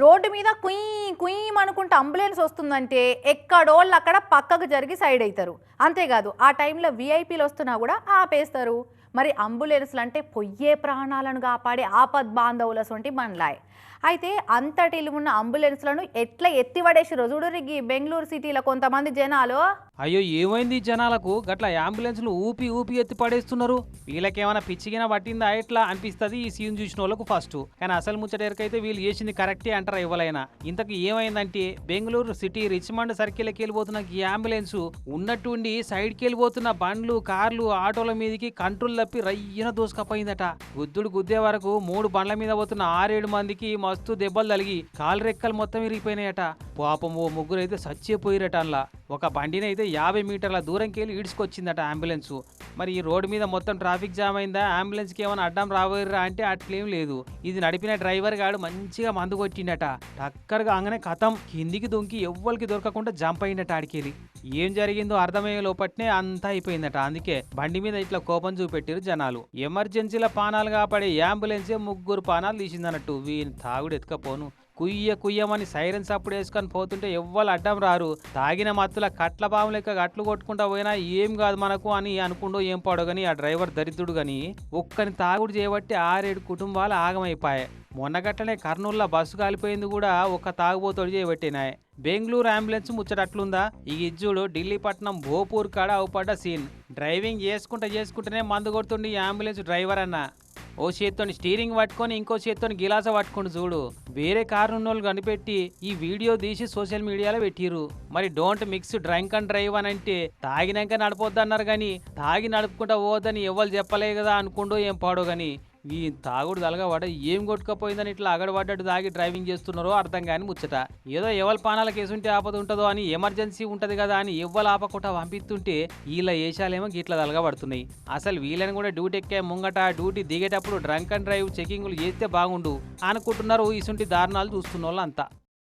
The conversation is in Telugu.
రోడ్డు మీద కుయ్ కుయ్ అనుకుంటే అంబులెన్స్ వస్తుందంటే ఎక్కడోళ్ళు అక్కడ పక్కకు జరిగి సైడ్ అవుతారు అంతేకాదు ఆ టైంలో విఐపీలు వస్తున్నా కూడా ఆపేస్తారు. మరి అంబులెన్స్లు అంటే పొయ్యే ప్రాణాలను కాపాడే ఆపద్ బాంధవుల సొంటి మనలాయ్ అయితే అంతటి ఉన్న అంబులెన్స్లను ఎట్లా ఎత్తిపడేసిరో చూడురిగి బెంగళూరు సిటీలో కొంతమంది జనాలు. అయ్యో ఏమైంది జనాలకు? గట్ల అంబులెన్స్లు ఊపి ఊపి ఎత్తి పడేస్తున్నారు వీళ్ళకేమైనా పిచ్చిగిన పట్టిందా? ఎట్లా అనిపిస్తుంది ఈ సీన్ చూసిన వాళ్ళకు ఫస్ట్ కానీ అసలు ముచ్చటేరకైతే వీళ్ళు చేసింది కరెక్టే అంటారా ఇవ్వలైనా? ఇంతకు ఏమైందంటే బెంగళూరు సిటీ రిచ్మండ్ సర్కిల్కి వెళ్ళిపోతున్న ఈ అంబులెన్స్ ఉన్నట్టుండి సైడ్కి వెళ్ళిపోతున్న బండ్లు కార్లు ఆటోల మీదకి కంట్రోల్ తప్పి రయ్యన దూసుకపోయిందట. గుద్దుడు గుద్దే వరకు మూడు బండ్ల మీద పోతున్న ఆరేడు మందికి మస్తు దెబ్బలు తలిగి కాలు రెక్కలు మొత్తం ఇరిగిపోయినాయట. పాపం ఓ ముగ్గురైతే అయితే చచ్చిపోయిరట అలా ఒక బండిని అయితే యాభై మీటర్ల దూరంకి వెళ్ళి ఈడ్చుకొచ్చిందట అంబులెన్స్. మరి ఈ రోడ్డు మీద మొత్తం ట్రాఫిక్ జామ్ అయిందా? అంబులెన్స్కి ఏమైనా అడ్డం రాబోయిరా అంటే అట్లేం లేదు. ఇది నడిపిన డ్రైవర్ గాడు మంచిగా మందు కొట్టిండట. టక్కర్గా అంగనే కథం. కిందికి దొంకి ఎవ్వరికి దొరకకుండా జంప్ అయిందట ఆడికెళ్ళి. ఏం జరిగిందో అర్థమయ్యే లోపట్నే అంతా అయిపోయిందట. అందుకే బండి మీద ఇట్లా కోపం చూపెట్టి పెట్టారు జనాలు. ఎమర్జెన్సీల పానాలు కాపాడే అంబులెన్సే ముగ్గురు పానాలు తీసిందన్నట్టు వీని తాగుడు ఎత్తుకపోను. కుయ్య కుయ్యమని సైరన్స్ అప్పుడు వేసుకొని పోతుంటే ఎవ్వరు అడ్డం రారు. తాగిన మత్తుల కట్ల పాము లెక్క గట్లు కొట్టుకుంటా పోయినా ఏం కాదు మనకు అని అనుకుండో ఏం పాడో గాని ఆ డ్రైవర్ దరిద్రుడు గాని ఒక్కని తాగుడు చేయబట్టి ఆరేడు కుటుంబాలు ఆగమైపోయాయి మొన్నగట్టనే కర్నూలులో బస్సు కాలిపోయింది కూడా ఒక్క తాగుబోతోడు చేయబట్టినాయి బెంగళూరు అంబులెన్స్ ముచ్చటట్లుందా? ఈ ఇజ్జుడు ఢిల్లీ పట్నం భోపూర్ కాడ అవుపడ్డ సీన్. డ్రైవింగ్ చేసుకుంటా చేసుకుంటేనే మందు కొడుతుండి ఈ అంబులెన్స్ డ్రైవర్ అన్న. ఓ చేత్తోని స్టీరింగ్ పట్టుకొని ఇంకో చేత్తోని గిలాస పట్టుకొని చూడు. వేరే కారు ఉన్నోళ్ళు కనిపెట్టి ఈ వీడియో తీసి సోషల్ మీడియాలో పెట్టిరు మరి don't mix drunk and drive అని అంటే తాగినాక నడపొద్దు అన్నారు కానీ తాగి నడుపుకుంటా పోవద్దని ఎవరు చెప్పలే కదా అనుకుంటూ ఏం పాడో కానీ ఈ తాగుడు తలగబడ ఏం కొట్టుకపోయిందని ఇట్లా అగడబడ్డట్టు తాగి డ్రైవింగ్ చేస్తున్నారో అర్థం కాని ముచ్చట. ఏదో ఎవరి పానాల కేసుంటే ఆపద ఉంటుందో అని ఎమర్జెన్సీ ఉంటది కదా అని ఎవ్వరు ఆపకుండా పంపిస్తుంటే వీళ్ళ ఏషాలేమో గిట్ల తలగబడుతున్నాయి. అసలు వీళ్ళని కూడా డ్యూటీ ఎక్కే ముంగట డ్యూటీ దిగేటప్పుడు డ్రంక్ అండ్ డ్రైవ్ చెకింగ్లు చేస్తే బాగుండు అనుకుంటున్నారు ఇసుంటి దారుణాలు చూస్తున్న వాళ్ళు అంతా